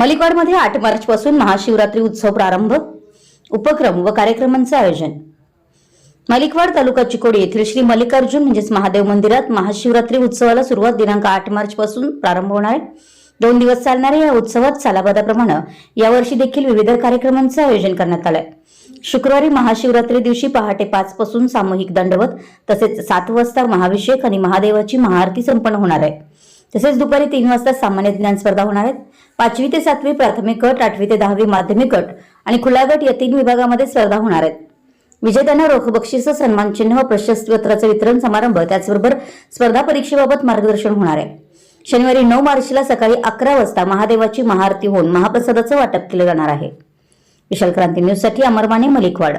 मलिकवाडमध्ये आठ मार्चपासून महाशिवरात्री उत्सव प्रारंभ उपक्रम व कार्यक्रमांचे आयोजन. मलिकवाड तालुका चिकोडी येथील श्री मल्लिकार्जुन म्हणजेच महादेव मंदिरात महाशिवरात्री उत्सवाला सुरुवात दिनांक आठ मार्च पासून प्रारंभ होणार आहे. दोन दिवस चालणाऱ्या या उत्सवात सालाबादाप्रमाणे यावर्षी देखील विविध कार्यक्रमांचं आयोजन करण्यात आलंय. शुक्रवारी महाशिवरात्री दिवशी पहाटे पाच पासून सामूहिक दंडवत तसेच सात वाजता महाभिषेक आणि महादेवाची महाआरती संपन्न होणार आहे. तसेच दुपारी तीन वाजता सामान्य ज्ञान स्पर्धा होणार आहेत. पाचवी ते सातवी प्राथमिक गट आठवी ते दहावी माध्यमिक गट आणि खुला गट या तीन विभागामध्ये स्पर्धा होणार आहेत. विजेत्यांना रोख बक्षीस सन्मान चिन्ह व प्रशस्ती पत्राचं वितरण समारंभ त्याचबरोबर स्पर्धा परीक्षेबाबत मार्गदर्शन होणार आहे. शनिवारी नऊ मार्चला सकाळी अकरा वाजता महादेवाची महाआरती होऊन महाप्रसादाचं वाटप केलं जाणार आहे. विशाल क्रांती न्यूजसाठी अमरमाने मलिकवाड.